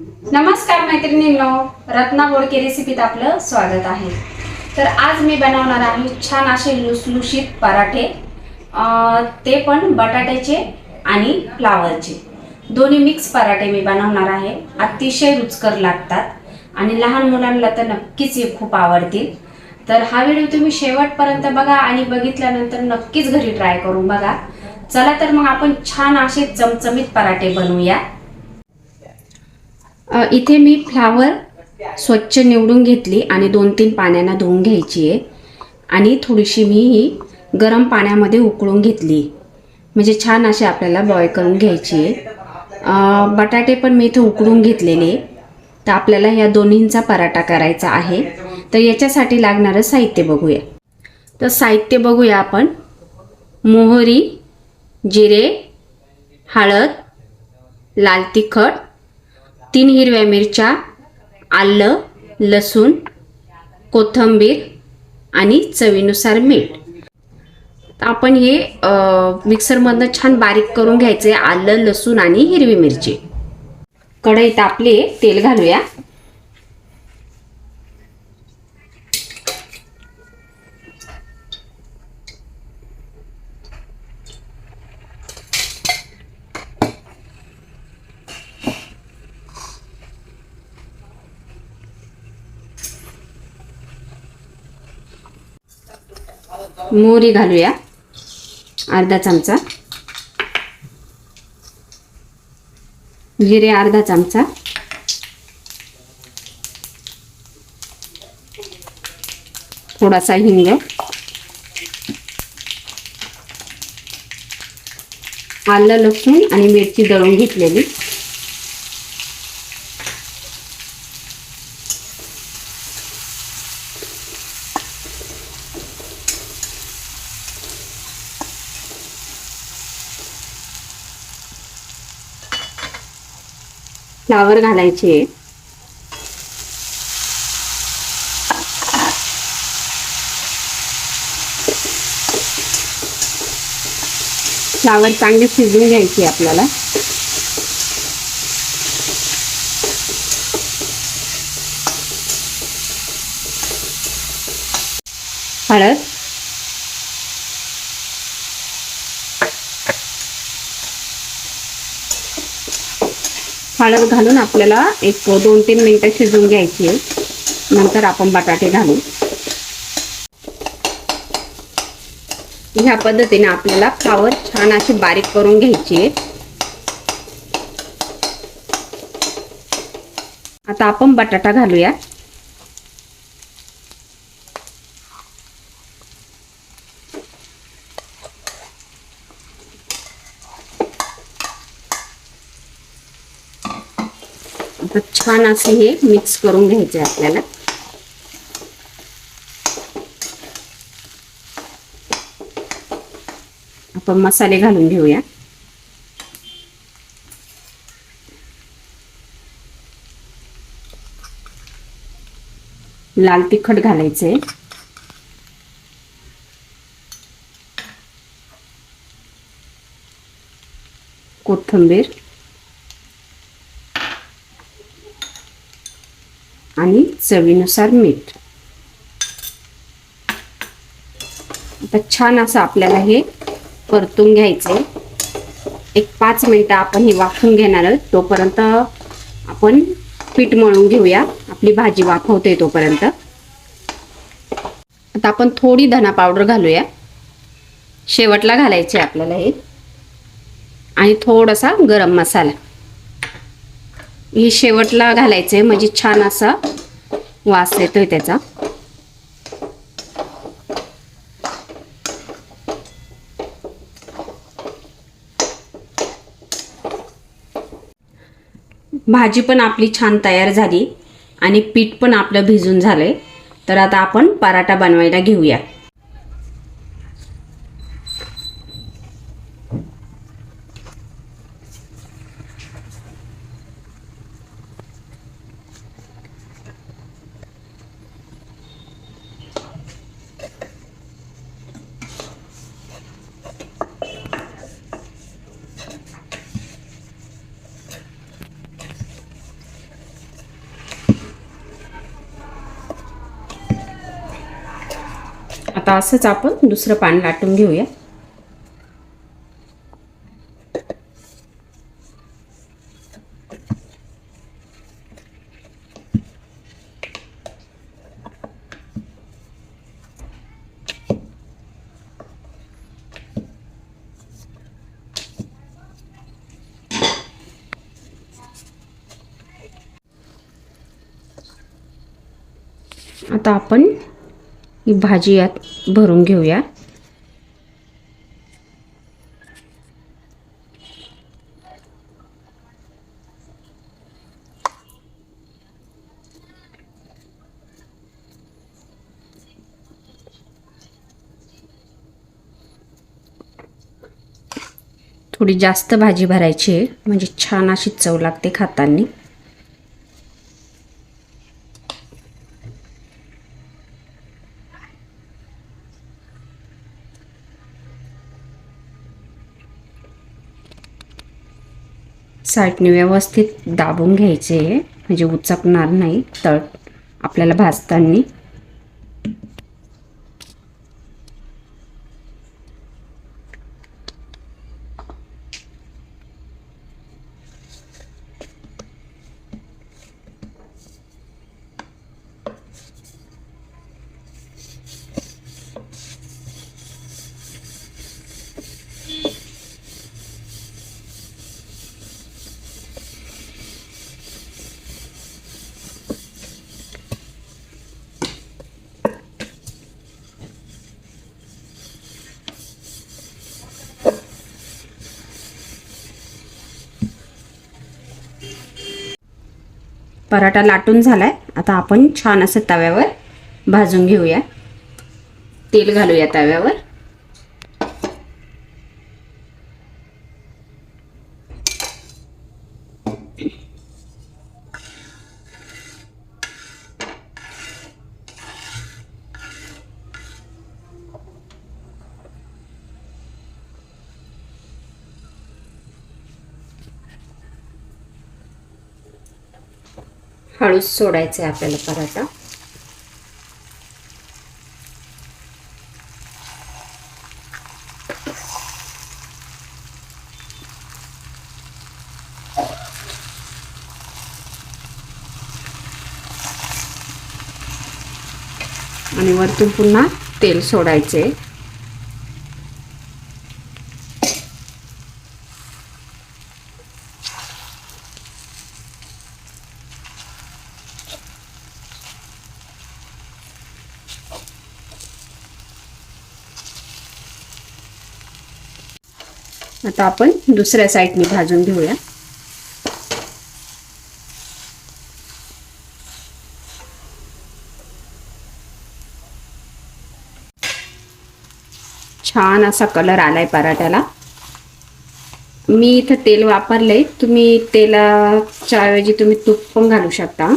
नमस्कार मैत्रिणींनो रत्ना बोडके रेसिपीत आपलं स्वागत आहे. तर आज मी बनवणार आहे छान असे लुसलुशीत पराठे. ते पण बटाट्याचे आणि फ्लावरचे. दोन्ही मिक्स पराठे मी बनवणार आहे. अतिशय रुचकर लागतात आणि लहान मुलांना तर नक्कीच हे खूप आवडतील. तर हा व्हिडिओ तुम्ही शेवटपर्यंत बघा आणि बघितल्यानंतर नक्कीच घरी ट्राय करून बघा. चला तर मग आपण छान असे चमचमीत पराठे बनवूया. इथे मी फ्लावर स्वच्छ निवडून घेतली आणि दोन तीन पाण्यानं धुवून घ्यायची आहे. आणि थोडीशी मी ही गरम पाण्यामध्ये उकळून घेतली. म्हणजे छान असे आपल्याला बॉईल करून घ्यायची आहे. बटाटे पण मी इथे उकळून घेतलेले. तर आपल्याला ह्या दोन्हींचा पराठा करायचा आहे. तर याच्यासाठी लागणारं साहित्य बघूया. तर साहित्य बघूया आपण. मोहरी जिरे हळद लाल तिखट तीन हिरव्या मिरच्या आलं लसूण कोथिंबीर आणि चवीनुसार मीठ. आपण हे मिक्सरमधनं छान बारीक करून घ्यायचे आलं लसूण आणि हिरवी मिरची. कढईत आपले तेल घालूया. मोहरी घालूया. अर्धा चमचा. जिरे अर्धा चमचा. थोडासा हिंग. आलं लसूण आणि मिरची दळून घेतलेली. फ्लावर घालायचे. फ्लावर चांगले शिजवून घ्यायची आपल्याला. हळद. हळद घालून आपल्याला एक दोन तीन मिनिटं शिजवून घ्यायची आहे. नंतर आपण बटाटे घालू. ह्या पद्धतीने आपल्याला फ्लावर छान अशी बारीक करून घ्यायची आहे. आता आपण बटाटा घालूया. आता छान असे हे मिक्स करून घ्यायचे आपल्याला. आपण मसाले घालून घेऊया. लाल तिखट घालायचे. कोथिंबीर. आणि चवीनुसार मीठ. आता छान असं आपल्याला हे परतून घ्यायचंय. एक पाच मिनिटं आपण हे वाफून घेणार आहोत. तोपर्यंत आपण पीठ मळून घेऊया. आपली भाजी वाफवते तोपर्यंत. आता आपण थोडी धना पावडर घालूया. शेवटला घालायचे आपल्याला हे. आणि थोडासा गरम मसाला. हे शेवटला घालायचं आहे म्हणजे छान असा वास येतोय त्याचा. भाजी पण आपली छान तयार झाली आणि पीठ पण आपलं भिजून झालंय. तर आता आपण पराठा बनवायला घेऊया. आता असंच आपण दुसरं पान लाटून घेऊया. आता आपण ही भाजी यात भरून घेऊया. थोडी जास्त भाजी भरायची आहे म्हणजे छान अशी चव लागते खाताना. साईटने व्यवस्थित दाबून घ्यायचे आहे. म्हणजे उचकणार नाही तळ आपल्याला भाजताना. पराठा लाटून झाला आहे आता आपण छान असं तव्यावर भाजून घेऊया. तेल घालूया तव्यावर. हळूच सोडायचं आहे आपल्याला पराठा आणि वरतून पुन्हा तेल सोडायचे आता आपण दुसऱ्या साईडने भाजून घेऊया. छान असा कलर आलाय पराठ्याला. मी इथं तेल वापरलंय. तुम्ही तेलाच्या ऐवजी तुम्ही तूप पण घालू शकता.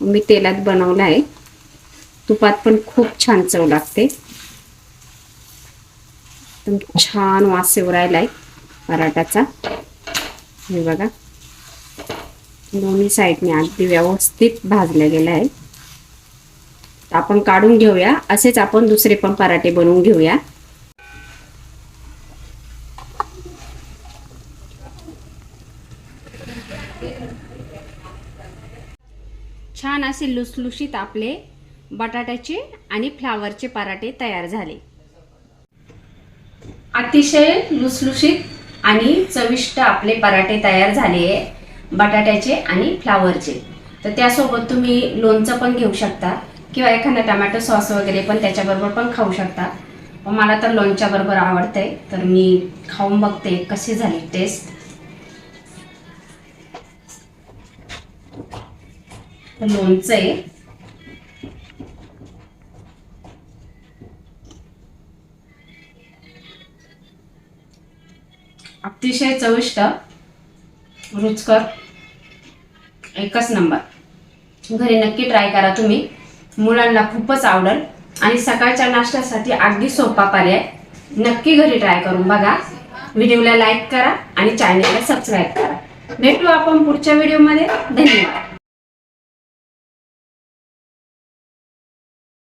मी तेलात बनवलं आहे तुपात पण खूप छान चव लागते. एकदम छान वास येऊ राहिलाय पराठाचा हे बघा. दोन्ही साईडने अगदी व्यवस्थित भाजला गेला आहे आपण काढून घेऊया. असेच आपण दुसरे पण पराठे बनवून घेऊया. छान असे लुसलुशीत आपले बटाट्याचे आणि फ्लावरचे पराठे तयार झाले. अतिशय लुसलुशीत आणि चविष्ट आपले पराठे तयार झाले आहे. बटाट्याचे आणि फ्लावरचे. तर त्यासोबत तुम्ही लोणचं पण घेऊ शकता किंवा एखादा टमॅटो सॉस वगैरे पण त्याच्याबरोबर पण खाऊ शकता. मला तर लोणच्याबरोबर आवडतंय. तर मी खाऊन बघते कशी झाली टेस्ट. लोणचं आहे. अतिशय चविष्ट रुचकर एकच नंबर. घरी नक्की ट्राय करा तुम्ही. मुलांना खूपच आवडेल. आणि सकाळच्या नाश्त्यासाठी अगदी सोपा पर्याय. नक्की घरी ट्राय करून बघा. व्हिडिओला लाईक करा आणि चॅनलला सबस्क्राईब करा. भेटू आपण पुढच्या व्हिडिओमध्ये धन्यवाद.